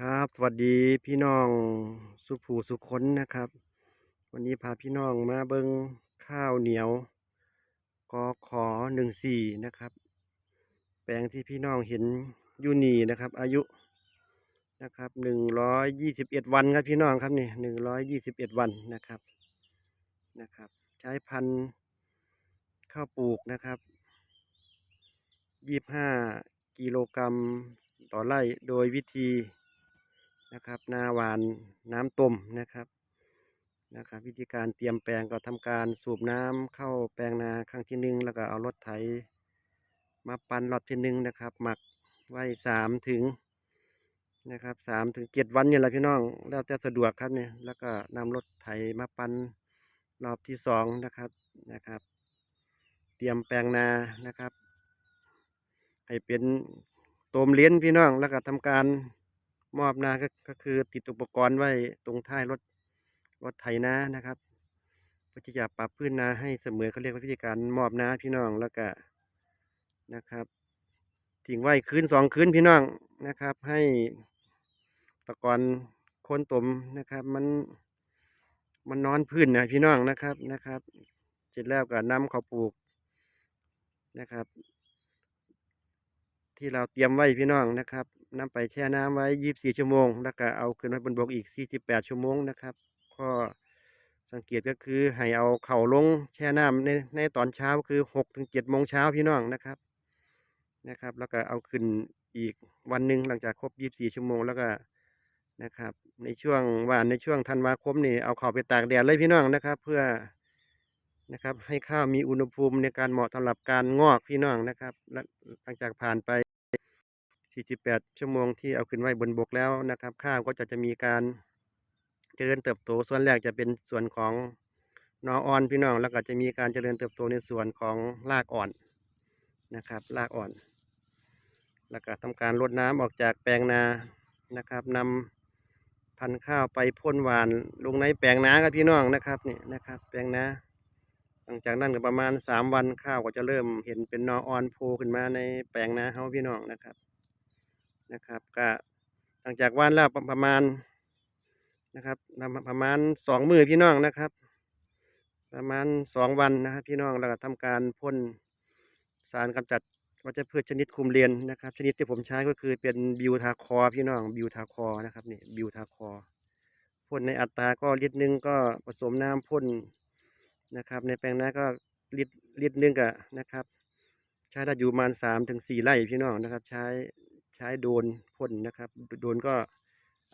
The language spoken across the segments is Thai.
ครับ สวัสดีพี่น้องสุภูสุคนนะครับ วันนี้พาพี่น้องมาเบิงข้าวเหนียวกอขอหนึ่งสี่นะครับ แปลงที่พี่น้องเห็นยูนีนะครับ อายุนะครับหนึ่งร้อยยี่สิบเอ็ดวันครับพี่น้องครับนี่หนึ่งร้อยยี่สิบเอ็ดวันนะครับนะครับ ใช้พันธุ์ข้าวปลูกนะครับยี่บห้ากิโลกรัมต่อไร่โดยวิธี นะครับนาหวานน้ำต้มนะครับนะครับ วิธีการเตรียมแปลงก็ทำการสูบน้ำเข้าแปลงนาครั้งที่หนึ่งแล้วก็เอารถไถ มาปั่นรอบที่หนึ่งนะครับ หมักไว้สามถึงนะครับสามถึงเจ็ดวันเนี่ยแหละพี่น้อง แล้วแต่สะดวกครับเนี่ยแล้วก็นำรถไถมาปั่นรอบที่สองนะครับนะครับ เตรียมแปลงนานะครับ ให้เป็นโตมเลี้ยนพี่น้องแล้วก็ทำการ มอบนาก็ก็คือติดอุปกรณ์ไว้ตรงท้ายรถรถไถนานะครับเพื่อที่จะปรับพื้นนาให้เสมอเขาเรียกว่าวิธีการมอบนาพี่น้องแล้วก็นะครับทิ้งไว้คืนสองคืนพี่น้องนะครับ ให้ตะกอนโคนตมนะครับ มันมันนอนพื้นนะพี่น้องนะครับนะครับเสร็จแล้วก็นำเขาปลูกนะครับ ที่เราเตรียมไว้พี่น้องนะครับ นำไปแช่น้ำไว้24ชั่วโมง แล้วก็เอาขึ้นไว้บนบกอีก48ชั่วโมงนะครับข้อสังเกตก็คือให้เอาเข่าลงแช่น้ำในในตอนเช้าคือ6ถึง7โมงเช้าพี่น้องนะครับนะครับ แล้วก็เอาขึ้นอีกวันหนึ่งหลังจากครบ24ชั่วโมงแล้วก็นะครับ ในช่วงว่านในช่วงธันวาคมนี่เอาเข่าไปตากแดดเลยพี่น้องนะครับ เพื่อนะครับให้ข้าวมีอุณหภูมิในการเหมาะสำหรับการงอกพี่น้องนะครับหลังจากผ่านไป 48 ชั่วโมงที่เอาขึ้นไว้บนบกแล้วนะครับ ข้าวก็จะจะมีการเจริญเติบโตส่วนแรกจะเป็นส่วนของนออ่อนพี่น้องแล้วก็จะมีการเจริญเติบโตในส่วนของรากอ่อนนะครับรากอ่อน แล้วก็ทำการรดน้ำออกจากแปลงนานะครับนำพันธุ์ข้าวไปพ่นหวานลงในแปลงนาครับพี่น้องนะครับนี่นะครับ แปลงนาหลังจากนั้นก็ประมาณ 3 วันข้าวก็จะเริ่มเห็นเป็นนออ่อนโผล่ขึ้นมาในแปลงนาเฮาพี่น้องนะครับ นะครับก็หลังจากว่านแล้วประมาณนะครับประมาณสองมือพี่น้องนะครับ ประมาณสองวันนะครับพี่น้องแล้วก็ทำการพ่นสารกำจัดวัชพืชชนิดคุมเรียนนะครับ ชนิดที่ผมใช้ก็คือเป็นบิวทาคอพี่น้องบิวทาคอนะครับนี่บิวทาคอพ่นในอัตราก็ลิตรหนึงก็ผสมน้ำพ่นนะครับ ในแปลงนาก็ลิตรลิตรหนึงก็นะครับ ใช้ได้อยู่ประมาณสามถึงสี่ไร่พี่น้องนะครับ ใช้ ใช้โดนพ่นนะครับ โดนก็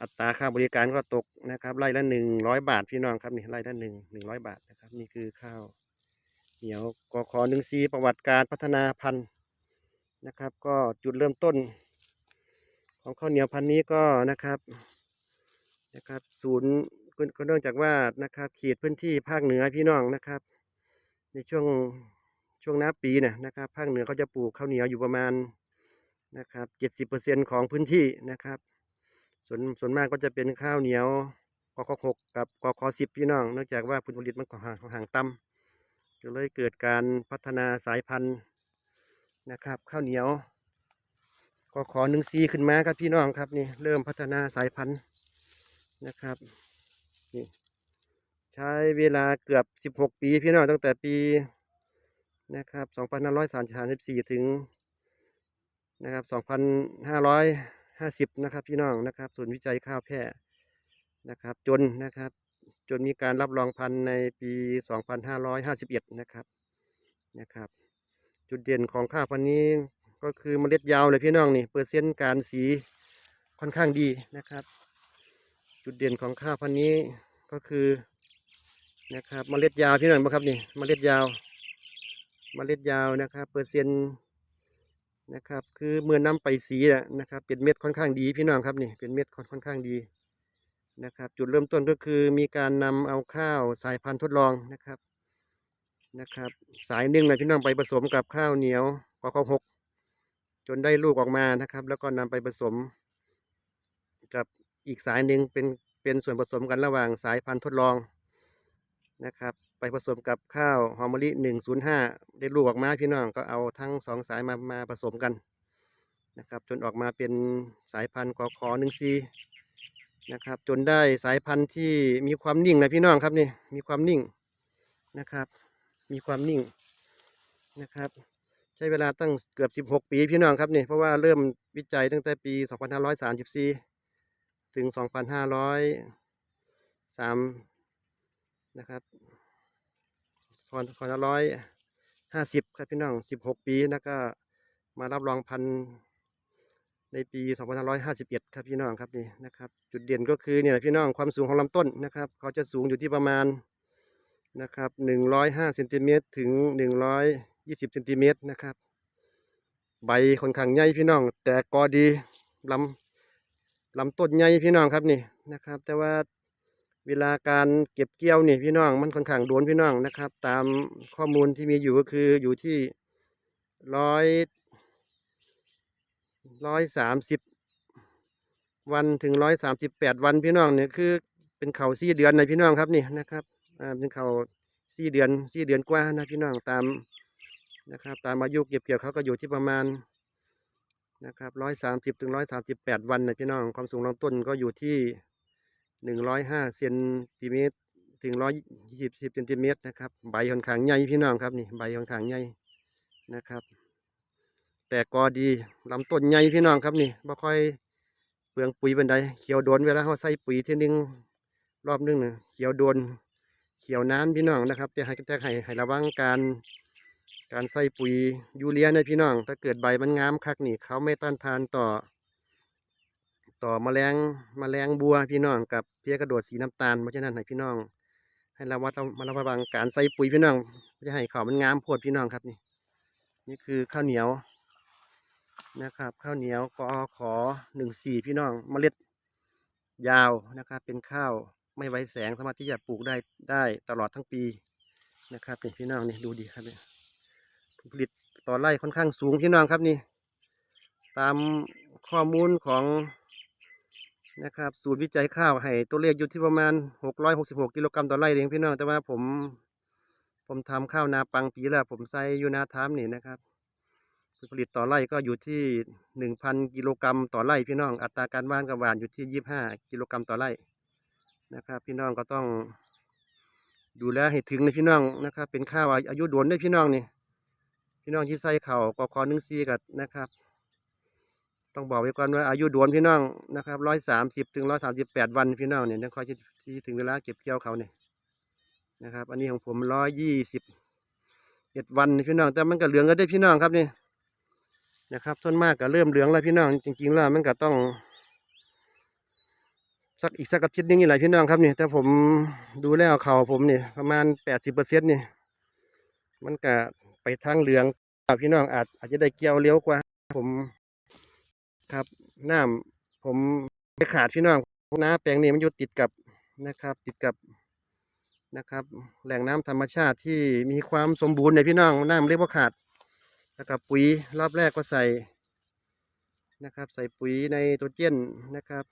อัตราค่าบริการก็ตกนะครับไร่ละหนึ่งร้อยบาทพี่น้องครับนี่ไร่ละหนึ่งหนึ่งร้อยบาทนะครับ นี่คือข้าวเหนียวกอขอหนึ่งซีประวัติการพัฒนาพันธุ์นะครับ ก็จุดเริ่มต้น ของข้าวเหนียวพันธุ์นี้ก็นะครับนะครับ ศูนย์ก็ก็เนื่องจากว่านะครับเขตพื้นที่ภาคเหนือพี่น้องนะครับ ในช่วงช่วงหน้าปีเนี่ยนะครับ ภาคเหนือเขาจะปลูกข้าวเหนียวอยู่ประมาณ นะครับเจ็ดสิบเปอร์เซ็นของพื้นที่นะครับ ส่วนส่วนมากก็จะเป็นข้าวเหนียวกคหกกับกคสิบพี่น้อง เนื่องจากว่าผลผลิตมันก็ห่างห่างต่ำก็เลยเกิดการพัฒนาสายพันธุ์นะครับ ข้าวเหนียวกคหนึ่งซีขึ้นมาครับพี่น้องครับนี่เริ่มพัฒนาสายพันธุ์นะครับนี่ใช้เวลาเกือบสิบหกปีพี่น้องตั้งแต่ปีนะครับ 2534 ถึง นะครับ2550นะครับพี่น้องนะครับศูนย์วิจัยข้าวแพร่นะครับ จนนะครับ จนมีการรับรองพันธุ์ในปี2551นะครับนะครับ จุดเด่นของข้าวพันธุ์นี้ก็คือเมล็ดยาวเลยพี่น้องนี่เปอร์เซ็นต์การสีค่อนข้างดีนะครับ จุดเด่นของข้าวพันธุ์นี้ก็คือนะครับเมล็ดยาวพี่น้องบ่ครับนี่เมล็ดยาวเมล็ดยาวนะครับ เปอร์เซ็นต์ นะครับ คือเมื่อนำไปสีนะครับเป็นเม็ดค่อนข้างดีพี่น้องครับนี่เป็นเม็ดค่อนค่อนข้างดีนะครับจุดเริ่มต้นก็คือมีการนำเอาข้าวสายพันธุ์ทดลองนะครับนะครับ สายหนึ่งเลยพี่น้องไปผสมกับข้าวเหนียวกอข้าวหกจนได้ลูกออกมานะครับ แล้วก็นำไปผสม กับอีกสายหนึ่งเป็นเป็นส่วนผสมกันระหว่างสายพันธุ์ทดลองนะครับ ไปผสมกับข้าวหอมมะลิหนึ่งศูนย์ห้าได้ลูกออกมาพี่น้องก็เอาทั้งสองสายมามาผสมกันนะครับ จนออกมาเป็นสายพันธุ์กคหนึ่งซีนะครับ จนได้สายพันธุ์ที่มีความนิ่งนะพี่น้องครับนี่มีความนิ่งนะครับ มีความนิ่งนะครับ ใช้เวลาตั้งเกือบ 16 ปีพี่น้องครับนี่เพราะว่าเริ่มวิจัยตั้งแต่ปี 2534 ถึง 2503นะครับ 2550ครับพี่น้อง16ปีแล้วก็มารับรองพันธุ์ในปี 2551 ครับพี่น้องครับนี่นะครับ จุดเด่นก็คือเนี่ยพี่น้องความสูงของลำต้นนะครับ เขาจะสูงอยู่ที่ประมาณนะครับ 105เซนติเมตรถึง 120เซนติเมตรนะครับ ใบค่อนข้างใหญ่พี่น้อง แต่กอดีลำลำต้นใหญ่พี่น้องครับนี่นะครับ แต่ว่า เวลาการเก็บเกี่ยวนี่พี่น้องมันค่อนข้างโดนพี่น้องนะครับ ตามข้อมูลที่มีอยู่ก็คืออยู่ที่ร้อยร้อยสามสิบวันถึงร้อยสามสิบแปดวันพี่น้องเนี่ยคือเป็นเข่าสี่เดือนในพี่น้องครับนี่นะครับอ่าเป็นเข่าสี่เดือนสี่เดือนกว่านะพี่น้องตามนะครับ ตามอายุเก็บเกี่ยวเขาก็อยู่ที่ประมาณนะครับร้อยสามสิบถึงร้อยสามสิบแปดวันนะพี่น้องความสูงลำต้นก็อยู่ที่ หนึ่งร้อยห้าเซนติเมตรถึงร้อยยี่สิบเซนติเมตรนะครับ ใบค่อนข้างใหญ่พี่น้องครับนี่ใบค่อนข้างใหญ่นะครับ แต่ก็ดีลำต้นใหญ่พี่น้องครับนี่บ่ค่อยเปลืองปุ๋ยบันไดเขียวโดนเวลาเขาใส่ปุ๋ยทีนึงรอบนึงเนี่ยเขียวโดนเขียวนานพี่น้องนะครับ แต่ให้แต่ให้ให้ระวังการการใส่ปุ๋ยยูเรียนะพี่น้อง ถ้าเกิดใบมันงามคักนี่เขาไม่ต้านทานต่อ ต่อมแมลงแมลงบัวพี่น้องกับเพี้ยกระโดดสีน้ำตาลเพราะฉะนั้นให้พี่น้อง ให้ระวัดมาระวังการใส่ปุ๋ยพี่น้องจะให้เขามันงามโพดพี่น้องครับนี่ นี่คือข้าวเหนียวนะครับ ข้าวเหนียวกอขอหนึ่งสี่พี่น้องเมล็ดยาวนะครับ เป็นข้าวไม่ไว้แสงสามารถที่จะปลูกได้ได้ตลอดทั้งปีนะครับนี่พี่น้องนี่ดูดีครับนี่ผลผลิตต่อไร่ค่อนข้างสูงพี่น้องครับนี่ ตามข้อมูลของ นะครับสูตรวิจัยข้าวให้ตัวเลขอยู่ที่ประมาณ 666กิโลกรัมต่อไร่เองพี่น้องแต่ว่าผม ผมทำข้าวนาปังปีแล้วผมใส่อยู่นาทามนี่นะครับผลผลิตต่อไร่ก็อยู่ที่ 1,000กิโลกรัมต่อไร่พี่น้องอัตราการว่านกับหวานอยู่ที่ 25กิโลกรัมต่อไร่นะครับ พี่น้องก็ต้อง ดูแลให้ถึงในพี่น้องนะครับ เป็นข้าวอายุโดนได้พี่น้องนี่พี่น้องที่ใส่เข่ากคอหนึ่งซีกับนะครับ ต้องบอกไว้ก่อนว่าอายุดวนพี่น้องนะครับร้อยสามสิบถึงร้อยสามสิบแปดวันพี่น้องเนี่ยยังคอยที่ถึงเวลาเก็บเกี่ยวเขาเนี่ยนะครับ อันนี้ของผมร้อยยี่สิบเอ็ดวันพี่น้อง แต่มันก็เหลืองก็ได้พี่น้องครับนี่นะครับต้นมากก็เริ่มเหลืองแล้วพี่น้อง จริงๆแล้วมันก็ต้อง สักอีกสักอาทิตย์นึงนี่แหละพี่น้องครับนี่แต่ผมดูแล้วเขาผมเนี่ยประมาณแปดสิบเปอร์เซ็นต์นี่มันก็ไปทางเหลืองพี่น้องอาจอาจจะได้เกี่ยวเลี้ยวกว่าผม ครับน้ำผมไม่ขาดพี่น้องน้าแปลงนี้มันอยู่ติดกับนะครับ ติดกับนะครับ แหล่งน้ำธรรมชาติที่มีความสมบูรณ์ในพี่น้องน้ำเรียกว่าขาดนะครับปุ๋ยรอบแรกก็ใส่นะครับ ใส่ปุ๋ยในตัวเจนนะครับ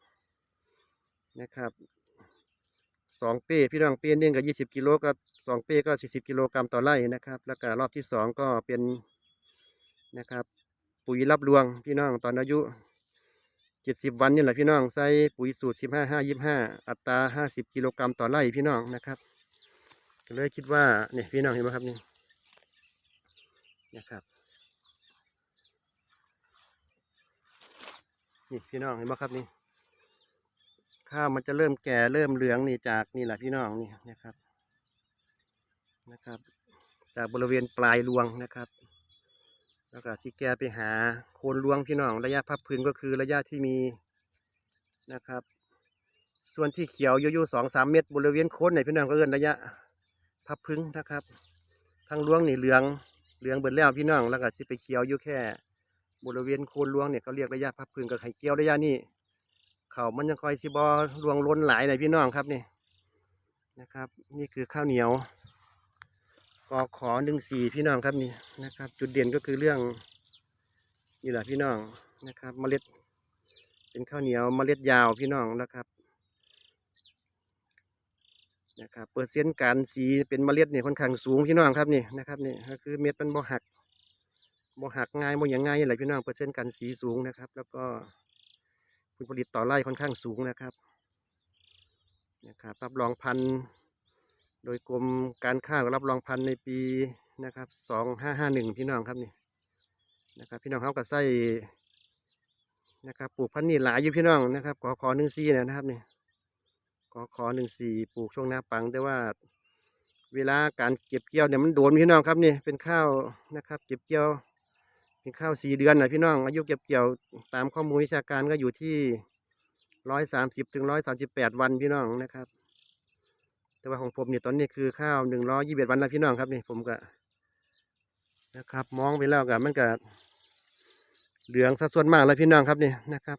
นะครับสองเป้พี่น้องเป้หนึ่งกับยี่สิบกิโลก็สองเป้ก็สี่สิบกิโลกรัมต่อไร่นะครับ แล้วก็รอบที่สองก็เป็นนะครับ ปุ๋ยรับรวงพี่น้องตอนอายุ เจ็ดสิบวันนี่แหละพี่น้องใส่ปุ๋ยสูตรสิบห้าห้ายี่ห้าอัตราห้าสิบกิโลกรัมต่อไร่พี่น้องนะครับก็เลยคิดว่าเนี่ยพี่น้องเห็นไหมครับนี่นะครับนี่พี่น้องเห็นไหมครับนี่ข้าวมันจะเริ่มแก่เริ่มเหลืองนี่จากนี่แหละพี่น้องนี่นะครับนะครับ จากบริเวณปลายรวงนะครับ แล้วก็สิแกไปหาโคนรวงพี่น้องระยะพับพื้นก็คือระยะที่มีนะครับ ส่วนที่เขียวอยู่ๆสองสามเมตรบริเวณโคนไหนพี่น้องก็เอินระยะพับพึ่งนะครับทางรวงนี่เหลืองเหลืองเบิดแล้วพี่น้องแล้วก็สิไปเขียวอยู่แค่ บริเวณโคนรวงเนี่ยเขาเรียกระยะพับพื้นกับไข่เกี่ยวระยะนี้เขามันยังคอยสิบอรวงล้นหลายเลยพี่น้องครับนี่นะครับ นี่คือข้าวเหนียว กอขอหนึ่งสี่พี่น้องครับนี่นะครับ จุดเด่นก็คือเรื่องนี่แหละพี่น้องนะครับ เมล็ด เป็นข้าวเหนียวเมล็ดยาวพี่น้องนะครับนะครับเปอร์เซ็นต์การสีเป็นเมล็ดเนี่ยค่อนข้างสูงพี่น้องครับนี่นะครับนี่ก็คือเม็ดมันบ่หักบ่หักง่ายบ่อย่างง่ายอะไรพี่น้องเปอร์เซ็นต์การสีสูงนะครับ แล้วก็ผลผลิตต่อไร่ค่อนข้างสูงนะครับนะครับรับรองพันธุ์ โดยกรมการข้าวรับรองพันธุ์ในปีนะครับสองห้าห้าหนึ่งพี่น้องครับนี่นะครับ พี่น้องเขาก็ใส่นะครับปลูกพันธุ์นี่หลายอยู่พี่น้องนะครับขอขอหนึ่งสี่นะครับนี่ขอขอหนึ่งสี่ปลูกช่วงหน้าปัง แต่ว่าเวลาการเก็บเกี่ยวเนี่ยมันโดนพี่น้องครับนี่เป็นข้าวนะครับ เก็บเกี่ยวเป็นข้าวสี่เดือนนะพี่น้องอายุเก็บเกี่ยวตามข้อมูลวิชาการก็อยู่ที่ร้อยสามสิบถึงร้อยสามสิบแปดวันพี่น้องนะครับ แต่ว่าของผมเนี่ยตอนนี้คือข้าวหนึ่งร้อยยี่สิบวันแล้วพี่น้องครับนี่ผมก็นะครับ มองไปแล้วกับมันก็เหลืองสัดส่วนมากแล้วพี่น้องครับนี่นะครับ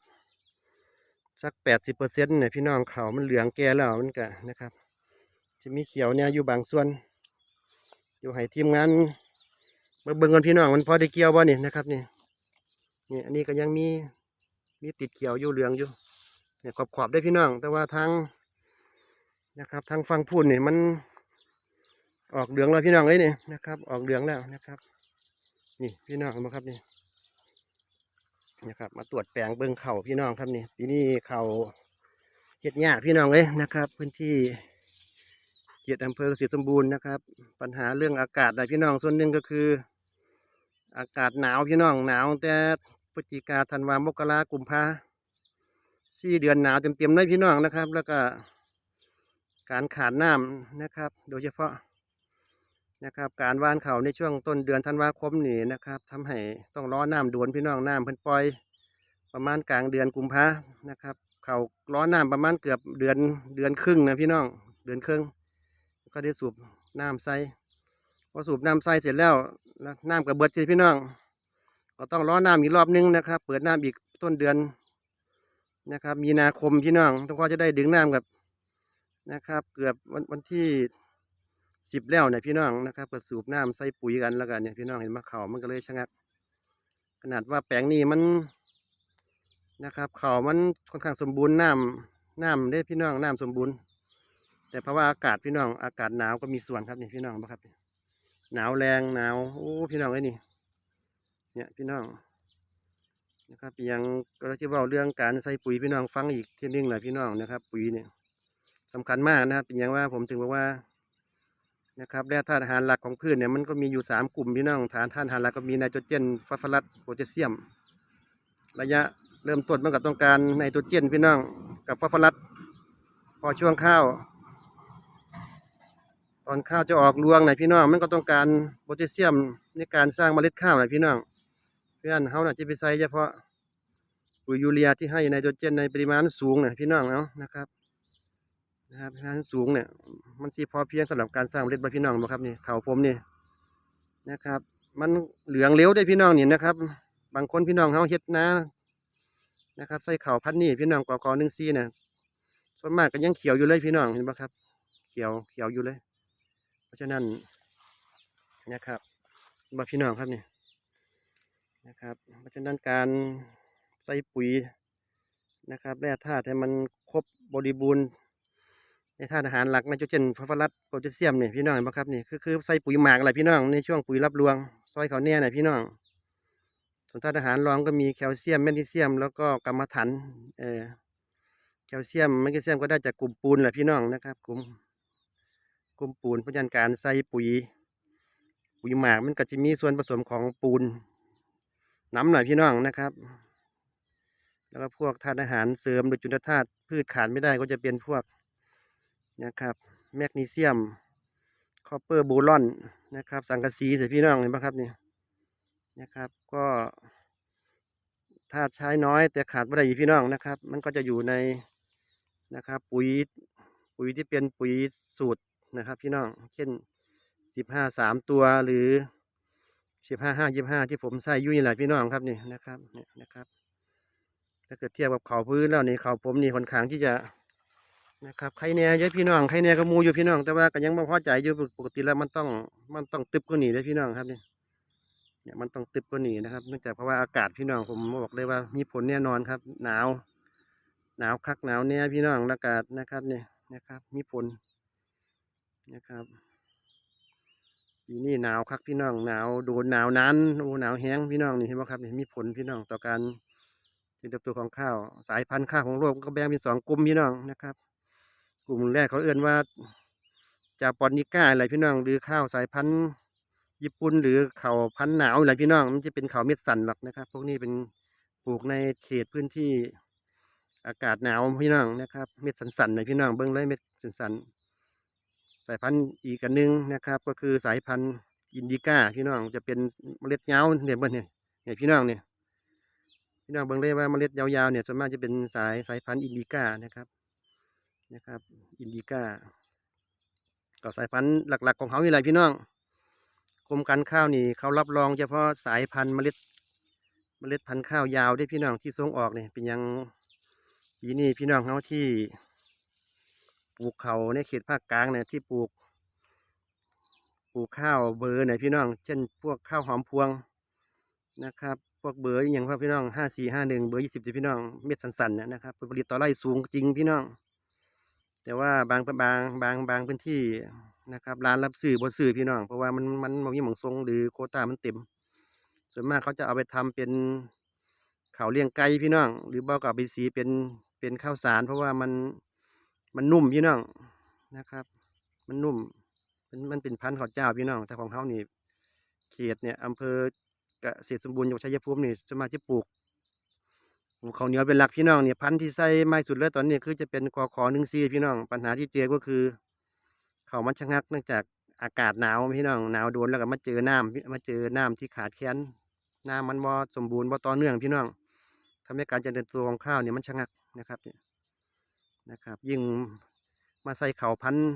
สักแปดสิบเปอร์เซ็นต์เนี่ยพี่น้องเขามันเหลืองแก่แล้วมันก็นะครับ จะมีเขียวเนี่ยอยู่บางส่วน อยู่ให้ทีมงานมาเบิ่งกันพี่น้องมันพอได้เกี่ยวบ่นี่นะครับนี่นี่อันนี้ก็ยังมีมีติดเขียวอยู่เหลืองอยู่เนี่ยขอบขอบได้พี่น้อง แต่ว่าทาง นะครับ ทางฟังพูดนี่มันออกเหลืองแล้วพี่น้องเอ้ยนี่นะครับ ออกเหลืองแล้วนะครับ นี่พี่น้องเห็นไหมครับนี่นะครับ มาตรวจแปลงเบิ่งเข่าพี่น้องครับนี่ปีนี้เข่าเห็ดหยาพี่น้องเลยนะครับ พื้นที่เขตอำเภอเกษตรสมบูรณ์นะครับ ปัญหาเรื่องอากาศนะพี่น้องส่วนหนึ่งก็คือ อากาศหนาวพี่น้องหนาวแต่พฤศจิกาธันวามกรากุมภาสี่เดือนหนาวเต็มๆเลยพี่น้องนะครับ แล้วก็ การขาดน้ำนะครับ โดยเฉพาะนะครับ การว่านเขาในช่วงต้นเดือนธันวาคมนี่นะครับทำให้ต้องรอน้ำด่วนพี่น้องน้ำเพิ่นปล่อย ประมาณกลางเดือนกุมภานะครับ เขาร้อนน้ำประมาณเกือบเดือนเดือนครึ่งนะพี่น้องเดือนครึ่งก็ได้สูบน้ำใส่พอสูบน้ำใส่เสร็จแล้วน้ำกับเบิดสิพี่น้อง ก็ต้องรอน้ำอีกรอบนึงนะครับ เปิดน้ำอีกต้นเดือนนะครับ มีนาคมพี่น้องต้องก็จะได้ดึงน้ำกับ นะครับ เกือบวันวันที่สิบแล้วเนี่ยพี่น้องนะครับก็สูบน้ำใส่ปุ๋ยกันแล้วกันเนี่ยพี่น้องเห็นมะเขามันก็เลยชะงัก ขนาดว่าแปลงนี้มันนะครับเขามันค่อนข้างสมบูรณ์น้ำน้ำได้พี่น้องน้ำสมบูรณ์ แต่เพราะว่าอากาศพี่น้องอากาศหนาวก็มีส่วนครับนี่พี่น้องบ่ครับ หนาวแรงหนาวโอ้พี่น้องไอ้ยนี่ เนี่ยพี่น้องนะครับยังก็ที่ว่าเรื่องการใส่ปุ๋ยพี่น้องฟังอีกทีนึงแหละพี่น้องนะครับ ปุ๋ยเนี่ย สำคัญมากนะครับเป็นอย่างว่าผมถึงบอกว่านะครับแร่ธาตุอาหารหลักของพืชเนี่ยมันก็มีอยู่สามกลุ่มพี่น้องฐานธาตุอาหารหลักก็มีไนโตรเจนฟอสฟอรัสโพแทสเซียม ระยะเริ่มต้นมันก็ต้องการไนโตรเจนพี่น้องกับฟอสฟอรัสพอช่วงข้าว ตอนข้าวจะออกรวงไหนพี่น้องมันก็ต้องการโพแทสเซียมในการสร้างเมล็ดข้าวไหนพี่น้องเพื่อนเขาน่ะจะไปใส่เฉพาะปุ๋ยยูเรียที่ให้ไนโตรเจนในปริมาณสูงนะพี่น้องเนาะนะครับ นะครับปริมาณสูงเนี่ย มันสีพอเพียงสำหรับการสร้างเมล็ดบ่พี่น้องบ่ครับนี่เขาผมนี่นะครับ มันเหลืองเหลวได้พี่น้องนี่นะครับ บางคนพี่น้องเขาเฮ็ดนะนะครับ ใส่เข่าพันนี่พี่น้องกอกอหนึ่งซีเนี่ยส่วนมากก็ยังเขียวอยู่เลยพี่น้องเห็นไหมครับ เขียวเขียวอยู่เลย เพราะฉะนั้นนะครับบาพี่น้องครับนี่นะครับ เพราะฉะนั้นการใส่ปุ๋ยนะครับแร่ธาตุให้มันครบบริบูรณ์ ในธาตุอาหารหลักไนโตรเจนฟอสฟอรัสโพแทสเซียมเนี่ยพี่น้องเห็นไหมครับนี่คือคือใส่ปุ๋ยหมากอะไรพี่น้องในช่วงปุ๋ยรับรวงซอยเขาวเนี่ยนะพี่น้องส่วนธาตุอาหารรองก็มีแคลเซียมแมกนีเซียม แล้วก็กรรมะถันเออแคลเซียมแมกนีเซียมก็ได้จากกลุ่มปูนแหละพี่น้องนะครับ กลุ่มกลุ่มปูนเพราะฉะนั้นการใส่ปุ๋ย ปุ๋ยหมากมันก็จะมีส่วนผสมของปูนน้ำหน่อยพี่น้องนะครับ แล้วก็พวกธาตุอาหารเสริมโดยจุลธาตุพืชขาดไม่ได้ก็จะเป็นพวก นะครับ แมกนีเซียม คอปเปอร์โบรอนนะครับ สังกะสีสียพี่น้องเห็นไหมครับนี่นะครับก็ธาใช้น้อยแต่ขาดไม่ได้พี่น้องนะครับ มันก็จะอยู่ในนะครับปุ๋ยปุ๋ยที่เป็นปุ๋ยสูตรนะครับพี่น้องเช่นสิบห้าสามตัวหรือสิบห้าห้ายี่ห้าที่ผมใส่ยุ่นี่แหละพี่น้องครับนี่นะครับเนี่ยนะครับ ถ้าเกิดเทียบกับเขาพื้นแล้วนี่เขาผมนี่ค่อนข้างที่จะ นะครับใครเนี่ยเยอะพี่น้องใครเนี่ยก็มูอยู่พี่น้องแต่ว่าก็ยังไม่พอใจอยู่ปกติแล้วมันต้องมันต้องตึบกว่านี้เลยพี่น้องครับนี่เนี่ยมันต้องตึบกว่านี้นะครับเนื่องจากเพราะว่าอากาศพี่น้องผมบอกเลยว่ามีผลแน่นอนครับ หนาว หนาวคักหนาวเนี่ยพี่น้องอากาศนะครับเนี่ยนะครับ มีผลนะครับปีนี้หนาวคักพี่น้องหนาวโดนหนาวนานโอ้หนาวแห้งพี่น้องนี่เห็นไหมครับนี่มีผลพี่น้องต่อการเจริญเติบโตของข้าว สายพันธุ์ข้าวของโลกก็แบ่งเป็นสองกลุ่มพี่น้องนะครับ กลุ่มแรกเขาเอื่นว่าจาปอนนิก้าอะไรพี่น้อง หรือข้าวสายพันธุ์ญี่ปุ่นหรือข้าวพันธุ์หนาวอะไรพี่น้อง มันจะเป็นข้าวเม็ดสันหรอกนะครับ พวกนี้เป็นปลูกในเขตพื้นที่อากาศหนาวพี่น้องนะครับ เม็ดสันๆหน่อยพี่น้องเบิ้งเลยเม็ดสันๆสายพันธุ์อีกอันหนึงนะครับ ก็คือสายพันธุ์อินดิก้าพี่น้องจะเป็นเมล็ดยาวเนี่ยเบิ้งเนี่ยเนี่ยพี่น้องเนี่ยพี่น้องเบิ้งเลยว่าเมล็ดยาวๆเนี่ยส่วนมากจะเป็นสายสายพันธุ์อินดิก้านะครับ นะครับอินดิก้าก็สายพันธุ์หลักๆ ของเขาอะไรพี่น้องกรมการข้าวนี่เขารับรองเฉพาะสายพันธุ์เมล็ด เมล็ดพันธุ์ข้าวยาวได้พี่น้องที่ส่งออกเนี่ยเป็นยังปีนี้พี่น้องเขาที่ปลูกเขาในเขตภาคกลางเนี่ยที่ปลูก ปลูกข้าวเบอร์เนี่ยพี่น้อง เช่น พวกข้าวหอมพวงนะครับ พวกเบอร์อย่างพวกพี่น้องห้าสี่ห้าหนึ่งเบอร์ยี่สิบพี่น้องเม็ดสันๆเนี่ยนะครับผลผลิตต่อไร่สูงจริงพี่น้อง แต่ว่าบางบางบางบางพื้นที่นะครับร้านรับซื้อบ่ซื้อพี่น้อง เพราะว่ามันมันมันมีหมองทรงหรือโคต้ามันเต็ม ส่วนมากเขาจะเอาไปทำเป็นข้าวเลี้ยงไก่พี่น้อง หรือบ่ก็เอาไปสีเป็นเป็นข้าวสาร เพราะว่ามันมันนุ่มพี่น้องนะครับ มันนุ่มมันมันเป็นพันธุ์ข้าวเจ้าพี่น้อง แต่ของเขานี่เขตเนี่ยอำเภอเกษตรสมบูรณ์จังหวัดชัยภูมินี่จะมาจะปลูก ลูกข้าวเหนียวเป็นหลักพี่น้องเนี่ยพันธุ์ที่ใส่ไม่สุดเลยตอนนี้คือจะเป็นกอขอหนึ่งซีพี่น้อง ปัญหาที่เจอก็คือ เขามันชะงักเนื่องจากอากาศหนาวพี่น้องหนาวโดนแล้วก็มาเจอน้ำมาเจอน้ำที่ขาดแคลนน้ำมันบ่สมบูรณ์บ่ต่อเนื่องพี่น้องทำให้การเจริญตัวของข้าวเนี่ยมันชะงักนะครับเนี่ยนะครับ ยิ่งมาใส่เข่าพันธุ์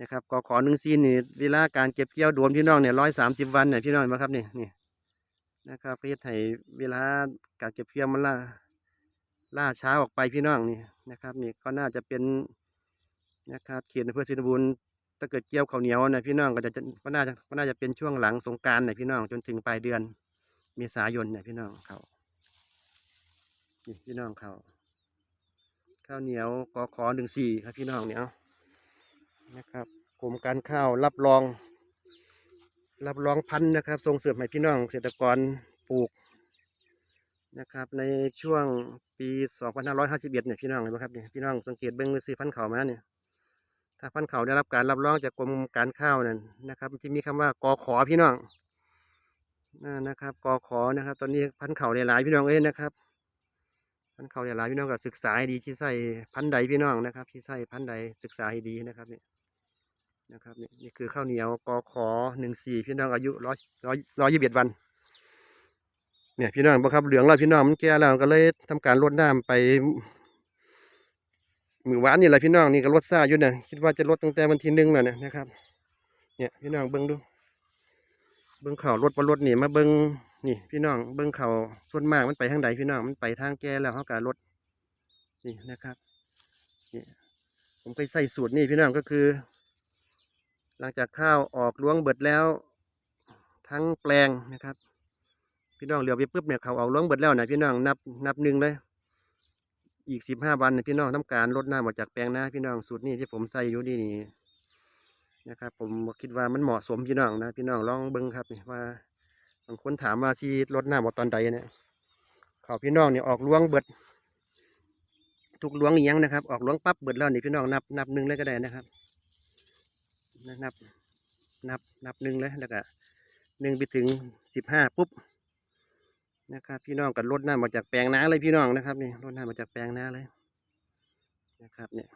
นะครับกอขอหนึ่งซีนนี่เวลาการเก็บเกี่ยวโดนพี่น้องเนี่ยร้อยสามสิบวันเนี่ยพี่น้องเห็นไหมครับนี่นี่ นะครับเพื่อให้เวลาการเก็บเกี่ยวมันล่าล่าช้าออกไปพี่น้องนี่นะครับนี่ก็น่าจะเป็นนะครับเขตอำเภอสินบูรณ์ถ้าเกิดเกี่ยวข้าวเหนียวนะพี่น้องก็จะก็น่าจะก็น่าจะเป็นช่วงหลังสงการนะพี่น้องจนถึงปลายเดือนเมษายนนี่ยพี่น้องเขานี่พี่น้องเขาข้าวเหนียวกอขอหนึ่งสี่ครับพี่น้องเนี่ยนะครับกรมการข้าวรับรอง รับรองพันธุ์นะครับ ส่งเสริมให้พี่น้องเกษตรกรปลูกนะครับ ในช่วงปี 2551เนี่ยพี่น้องเห็นไหมครับเนี่ยพี่น้องสังเกตเบิ้งซื้อพันธุ์เขามาเนี่ยถ้าพันธุ์เขาได้รับการรับรองจากกรมการข้าวนั่นนะครับมันจะมีคำว่ากอขอพี่น้องนะครับกอขอนะครับ ตอนนี้พันธุ์เขาหลายๆพี่น้องเอ้ยนะครับ พันธุ์เขาหลายๆพี่น้องก็ศึกษาให้ดีที่ใส่พันธุ์ใดพี่น้องนะครับ ที่ใส่พันธุ์ใดศึกษาให้ดีนะครับเนี่ย นะครับนี่นี่คือข้าวเหนียวกอขอหนึ่งสี่พี่น้องอายุร้อยร้อยร้อยยี่สิบเอ็ดวัน เนี่ยพี่น้องบ่ครับเหลืองแล้วพี่น้องมันแก่แล้วก็เลยทำการรดน้ำไปมือหวานนี่แหละพี่น้องนี่ก็รดซ่าอยู่เนี่ยคิดว่าจะรดตั้งแต่วันที่หนึ่งแล้วเนี่ยนะครับ เนี่ยพี่น้องเบิ่งดู เบิ้งเข่ารถบนรถนี่มาเบิ้งนี่พี่น้องเบิ้งเข่าส่วนมากมันไปทางใดพี่น้องมันไปทางแก่แล้วเขาการรถนี่นะครับนี่ผมเคยใส่สูตรนี่พี่น้องก็คือ หลังจากข้าวออกล้วงเบิดแล้ว ทั้งแปลงนะครับ พี่น้องเหลือไปปุ๊บเนี่ยเขาเอาล้วงเบิดแล้วนะพี่น้องนับนับหนึ่งเลย อีกสิบห้าวันนี่ยพี่น้องทำการลดน้ำออกจากแปลงนะพี่น้องสูตรนี่ที่ผมใส่อยู่นี่นี่นะครับ ผมคิดว่ามันเหมาะสมพี่น้องนะพี่น้องลองเบิ้งครับว่าบางคนถามว่าที่รดน้ำออกตอนใดเนี่ยเขาพี่น้องเนี่ยออกล้วงเบิดทุกล้วงอีหยังนะครับ ออกล้วงปั๊บเบิดแล้วนี่พี่น้องนับนับหนึ่งเลยก็ได้นะครับ นับ นับ นับหนึ่งเลยแล้วก็หนึ่งไปถึงสิบห้าปุ๊บนะครับพี่น้องก็ลดน้ำออกจากแปลงนาเลยพี่น้องนะครับนี่ลดน้ำออกจากแปลงนาเลยนะครับเนี่ย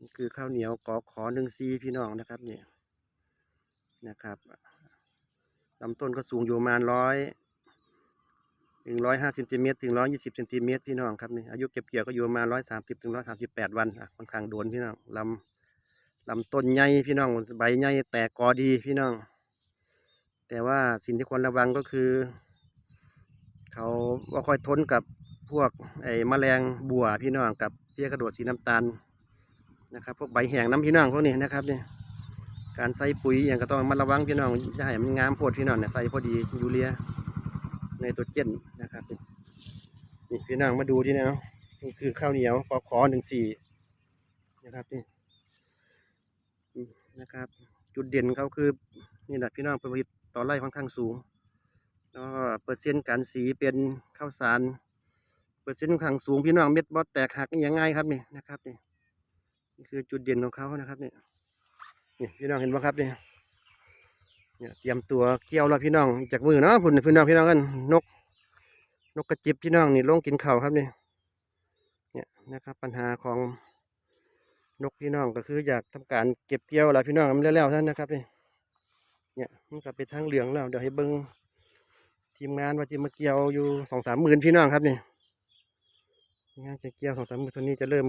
นี่คือข้าวเหนียวกอขอหนึ่งซีพี่น้องนะครับเนี่ยนะครับลำต้นก็สูงอยู่ประมาณร้อยถึงร้อยห้าเซนติเมตรถึงร้อยยี่สิบเซนติเมตรพี่น้องครับนี่อายุเก็บเกี่ยวก็อยู่ประมาณร้อยสามสิบถึงร้อยสามสิบแปดวันอะค่อนข้างโดนพี่น้องลำ ลำต้นใหญ่พี่น้องใบใหญ่แตกกอดีพี่น้อง แต่ว่าสิ่งที่ควรระวังก็คือ เขาว่าค่อยทนกับพวกไอ้แมลงบัวพี่น้องกับเพี้ยกระโดดสีน้ำตาลนะครับพวกใบแห้งน้ำพี่น้องพวกนี้นะครับเนี่ยการใส่ปุ๋ยอย่างก็ต้องระมาระวังพี่น้องอย่าให้มันงามโพดพี่น้องเนี่ยใส่พอดียูเรียในตัวเจนนะครับนี่พี่น้องมาดูที่นี่เนาะนี่คือข้าวเหนียวปอขอหนึ่งสี่นะครับนี่ นะครับ จุดเด่นเขาคือนี่แหละพี่น้องผลผลิตต่อไร่ค่อนข้างสูงแล้วก็เปอร์เซ็นต์การสีเป็นข้าวสารเปอร์เซ็นต์ค่อนข้างสูงพี่น้องเม็ดบอสแตกหักนี่ยังไงครับนี่นะครับนี่นี่คือจุดเด่นของเขานะครับนี่นี่พี่น้องเห็นไหมครับนี่เนี่ยเตรียมตัวเกี่ยวแล้วพี่น้องจากมือเนาะพุ่นพี่น้องพี่น้องกันนก นกกระจิบพี่น้องนี่ลงกินเข้าครับนี่เนี่ยนะครับปัญหาของ นกพี่น้องก็คืออยากทำการเก็บเกี่ยวแล้วพี่น้องมันแล้วๆท่านนะครับนี่เนี่ยมันก็ไปทางเหลืองแล้วเดี๋ยวให้เบิ้งทีมงานว่าจะมาเกี่ยวอยู่สองสามหมื่นพี่น้องครับนี่งานจะเกี่ยวสองสามหมื่นตัวนี้จะเริ่ม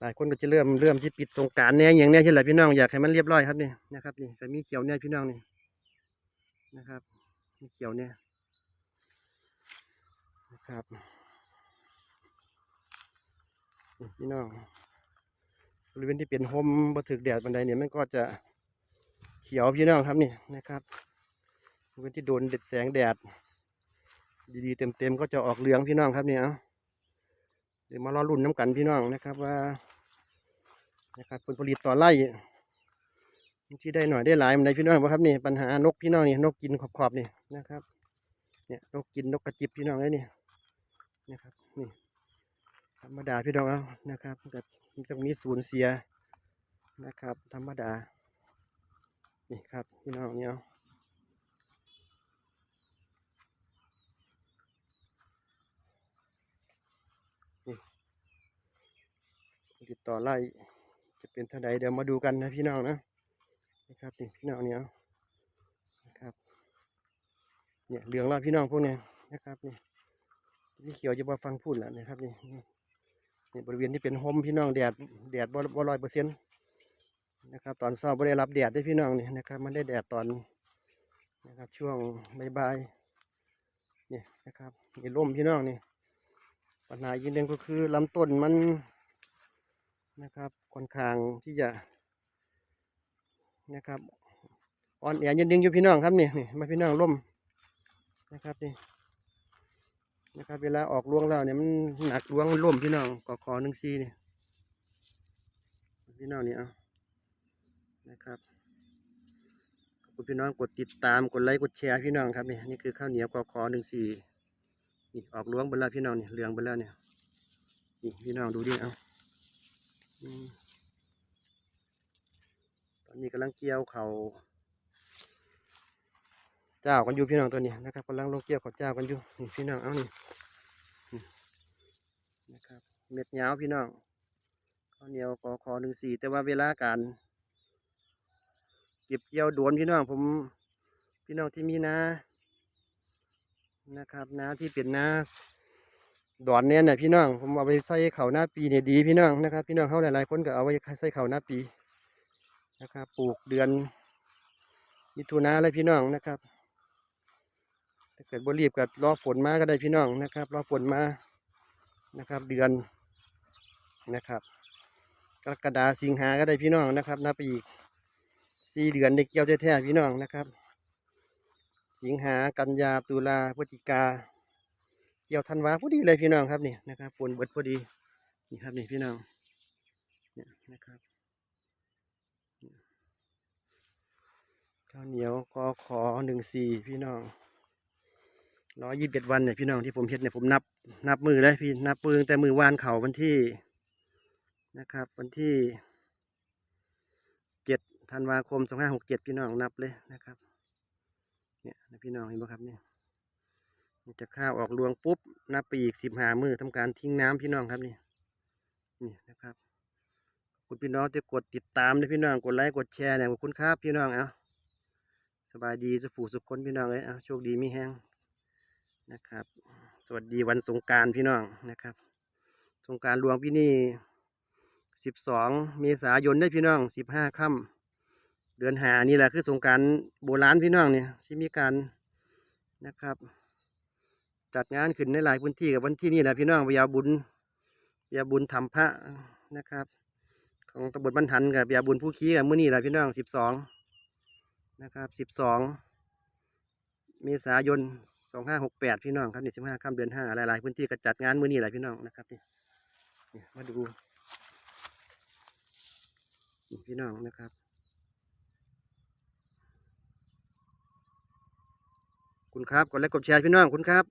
หลายคนก็จะเริ่มเริ่มที่ปิดสงการแน่อย่างเนี้ยใช่ไหมพี่น้องอยากให้มันเรียบร้อยครับนี่นะครับนี่แต่มีเขียวเนี่ยพี่น้องนี่นะครับมีเขียวเนี่ยนะครับพี่น้อง บริเวณที่เป็นห่มบ่ถึกแดดบันไดเนี่ยมันก็จะเขียวพี่น้องครับนี่นะครับบริเวณที่โดนเด็ดแสงแดด ดีๆเต็มๆก็จะออกเหลืองพี่น้องครับเนี่ยเดี๋ยวมารอรุ่นน้ำกันพี่น้องนะครับว่านะครับผลผลิตต่อไร่ที่ได้หน่อยได้หลายมันได้พี่น้องบ่ครับนี่ปัญหานกพี่น้องนี่นกกินขอบๆนี่นะครับ เนี่ยนกกินนกกระจิบพี่น้องเลยนี่นะครับนี่ ธรรมดาพี่น้องนะครับกับมันจะมีสูญเสียนะครับ ธรรมดา นี่ครับพี่น้องเนี่ยนี่ติดต่อไล่จะเป็นเท่าใดเดี๋ยวมาดูกันนะพี่น้องนะนะครับนี่พี่น้องเนี่ยนะครับเนี่ยเหลืองแล้วพี่น้องพวกเนี้ยนะครับนี่พี่เขียวจะมาฟังพูดแล้วนะครับนี่ นี่บริเวณที่เป็นโฮมพี่น้องแดดแดดบ่ร้อยเปอร์เซ็นต์นะครับตอนเช้าไม่ได้รับแดดได้พี่น้องนี่นะครับมันได้แดดตอนนะครับช่วงบ่ายๆนี่นะครับนี่ร่มพี่น้องนี่ปัญหาอีกหนึ่งก็คือลำต้นมันนะครับค่อนข้างที่จะนะครับอ่อนแอยันดึงอยู่พี่น้องครับนี่นี่มาพี่น้องร่มนะครับนี่ นะครับ เวลาออกล่วงแล้วเนี่ยมันหนักล่วงมันล่มพี่น้องกอคอหนึ่งซีนี่พี่น้องเนี่เอานะครับขอบคุณพี่น้องกดติดตามกดไลค์กดแชร์พี่น้องครับนี่นี่คือข้าวเหนียวกอคอหนึ่งซีนี่ออกล่วงไปแล้วพี่น้องเนี่ยเหลืองไปแล้วเนี่ยนี่พี่น้องดูดิเอาตอนนี้กำลังเกี่ยวเขา เจ้ากันอยู่พี่น้องตัวนี้นะครับกำลังลงเกี่ยวเขาเจ้ากันอยู่นี่พี่น้องเอานี่นะครับเม็ดยาวพี่น้องข้าวเหนียวกอคอหนึ่งสี่แต่ว่าเวลาการเก็บเกี่ยวดวนพี่น้องผมพี่น้องที่มีนานะครับนาที่เป็นนาดอนเนี่ยนี่ยพี่น้องผมเอาไปใส่เข่าหน้าปีเนี่ยดีพี่น้องนะครับ พี่น้องเขาหลายๆคนก็เอาไว้ใส่เข่าหน้าปีนะครับปลูกเดือนมิถุนาเลยพี่น้องนะครับ ถ้าเกิดบ่รีบก็รอฝนมาก็ได้พี่น้องนะครับ รอฝนมานะครับ เดือนนะครับกรกฎาสิงหาก็ได้พี่น้องนะครับนับไปอีกสี่เดือนในเกี่ยวแท้ๆพี่น้องนะครับ สิงหากันยาตุลาพฤศจิกา เกี่ยวธันวาพอดีเลยพี่น้องครับนี่นะครับฝนเบิดพอดีนี่ครับนี่พี่น้องเนี่ยนะครับข้าวเหนียวกอขอหนึ่งสี่พี่น้อง ร้อยยี่สิบเอ็ดวันเนี่ยพี่น้องที่ผมเฮ็ดเนี่ยผมนับนับมือเลยพี่นับมือตั้งแต่มือวานเขาวันที่นะครับ วันที่เจ็ดธันวาคมสองห้าหกเจ็ดพี่น้องนับเลยนะครับ เนี่ยพี่น้องเห็นไหมครับเนี่ยจะข้าวออกรวงปุ๊บนับไปอีกสิบห้ามือทำการทิ้งน้ำพี่น้องครับนี่นี่นะครับคุณพี่น้องที่กดติดตามนะพี่น้องกดไลค์กดแชร์เนี่ยขอบคุณครับพี่น้องเอาสบายดีสุขสุขคนพี่น้องเลยเอาโชคดีมีแห้ง นะครับ สวัสดีวันสงการพี่น้องนะครับ สงการหลวงพี่นี่สิบสองเมษายนได้พี่น้องสิบห้าค่ำเดือนหานี่แหละคือสงการโบราณพี่น้องเนี่ยที่มีการนะครับ จัดงานขึ้นในหลายพื้นที่กับวันที่นี่แหละพี่น้องพยาบุญพยาบุญธรรมพระนะครับ ของตำบลบ้านทันกับพยาบุญผู้ขี้กับมื้อนี้แหละพี่น้องสิบสองนะครับสิบสองเมษายน สองห้าหกแปดพี่น้องครับนี่สิบห้าข้ามเดือนห้าหลายๆพื้นที่ก็จัดงานมื้อนี้แหละพี่น้องนะครับนี่มาดูพี่น้องนะครับคุณครับกดไลค์กดแชร์พี่น้องคุณครับ